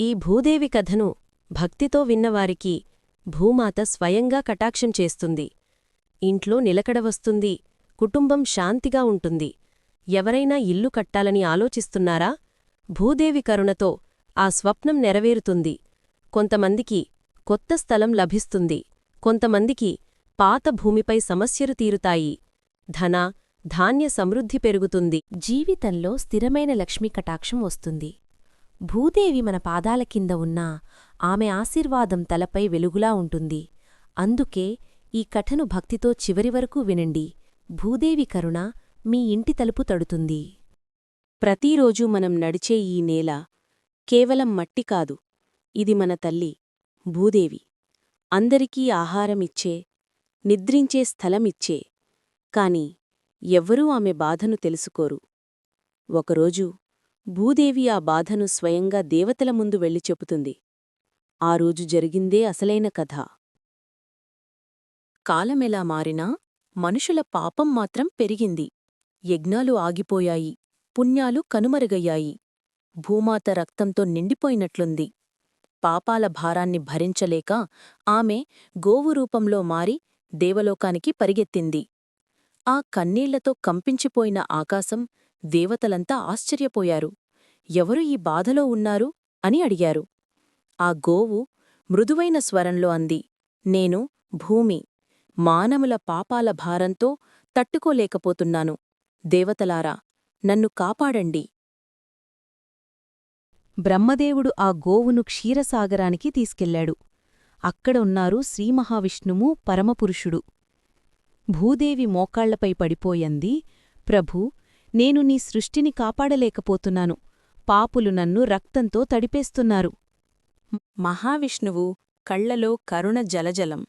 ఈ భూదేవి కథను భక్తితో విన్నవారికి భూమాత స్వయంగా కటాక్షం చేస్తుంది. ఇంట్లో నిలకడ వస్తుంది కుటుంబం శాంతిగా ఉంటుంది. ఎవరైనా ఇల్లు కట్టాలని ఆలోచిస్తున్నారా? భూదేవి కరుణతో ఆ స్వప్నం నెరవేరుతుంది. కొంతమందికి కొత్త స్థలం లభిస్తుంది. కొంతమందికి పాత భూమిపై సమస్యలు తీరుతాయి. ధన ధాన్య సమృద్ధి పెరుగుతుంది. జీవితంలో స్థిరమైన లక్ష్మీ కటాక్షం వస్తుంది. భూదేవి మన పాదాల కింద ఉన్నా ఆమె ఆశీర్వాదం తలపై వెలుగులా ఉంటుంది. అందుకే ఈ కథను భక్తితో చివరి వరకు వినండి. భూదేవి కరుణ మీ ఇంటి తలుపు తడుతుంది. ప్రతిరోజూ మనం నడిచే ఈ నేల కేవలం మట్టి కాదు ఇది మన తల్లి భూదేవి. అందరికీ ఆహారమిచ్చే నిద్రించే స్థలమిచ్చే కాని ఎవ్వరూ ఆమె బాధను తెలుసుకోరు. ఒకరోజు భూదేవి ఆ బాధను స్వయంగా దేవతల ముందు వెళ్ళి చెబుతుంది. ఆ రోజు జరిగిందే అసలైన కథ. కాలమెలా మారినా మనుషుల పాపం మాత్రం పెరిగింది. యజ్ఞాలు ఆగిపోయాయి. పుణ్యాలు కనుమరుగయ్యాయి. భూమాత రక్తంతో నిండిపోయినట్లుంది. పాపాల భారాన్ని భరించలేక ఆమె గోవు రూపంలో మారి దేవలోకానికి పరిగెత్తింది. ఆ కన్నీళ్ళతో కంపించిపోయిన ఆకాశం దేవతలంతా ఆశ్చర్యపోయారు. ఎవరు ఈ బాధలో ఉన్నారు? అని అడిగారు. ఆ గోవు మృదువైన స్వరంలో అంది నేను భూమి మానవుల పాపాల భారంతో తట్టుకోలేకపోతున్నాను. దేవతలారా నన్ను కాపాడండి. బ్రహ్మదేవుడు ఆ గోవును క్షీరసాగరానికి తీసుకెళ్ళాడు అక్కడ ఉన్నారు శ్రీమహావిష్ణువు పరమపురుషుడు. భూదేవి మోకాళ్ళపై పడిపోయంది ప్రభూ నేను నీ సృష్టిని కాపాడలేకపోతున్నాను. పాపులు నన్ను రక్తంతో తడిపేస్తున్నారు. మహావిష్ణువు కళ్ళలో కరుణ జలజలం.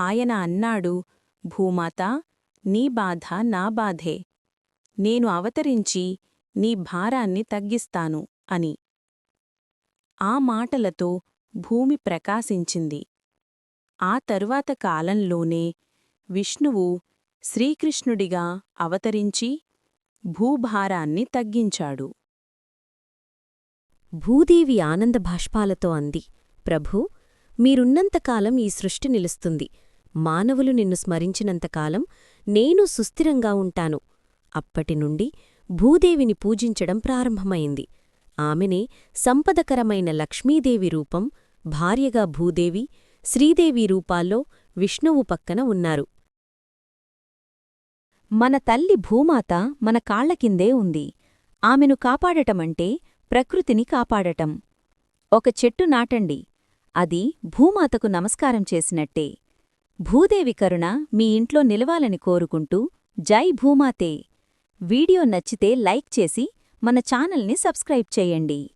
ఆయన అన్నాడు భూమాత నీ బాధ నా బాధే. నేను అవతరించి నీ భారాన్ని తగ్గిస్తాను అని. ఆ మాటలతో భూమి ప్రకాశించింది. ఆ తరువాత కాలంలోనే విష్ణువు శ్రీకృష్ణుడిగా అవతరించి భూభారాన్ని తగ్గించాడు. భూదేవి ఆనంద భాష్పాలతో అంది ప్రభూ మీరున్నంతకాలం ఈ సృష్టి నిలుస్తుంది. మానవులు నిన్ను స్మరించినంతకాలం నేను సుస్థిరంగా ఉంటాను. అప్పటినుండి భూదేవిని పూజించడం ప్రారంభమైంది. ఆమెనే సంపదకరమైన లక్ష్మీదేవి రూపం భార్యగా భూదేవి శ్రీదేవి రూపాల్లో విష్ణువు పక్కన ఉన్నారు. మన తల్లి భూమాత మన కాళ్ళకిందే ఉంది. ఆమెను కాపాడటమంటే ప్రకృతిని కాపాడటం. ఒక చెట్టు నాటండి. అది భూమాతకు నమస్కారం చేసినట్టే. భూదేవి కరుణ మీ ఇంట్లో నిలవాలని కోరుకుంటూ జై భూమాతే. వీడియో నచ్చితే లైక్ చేసి మన ఛానల్ని సబ్స్క్రైబ్ చేయండి.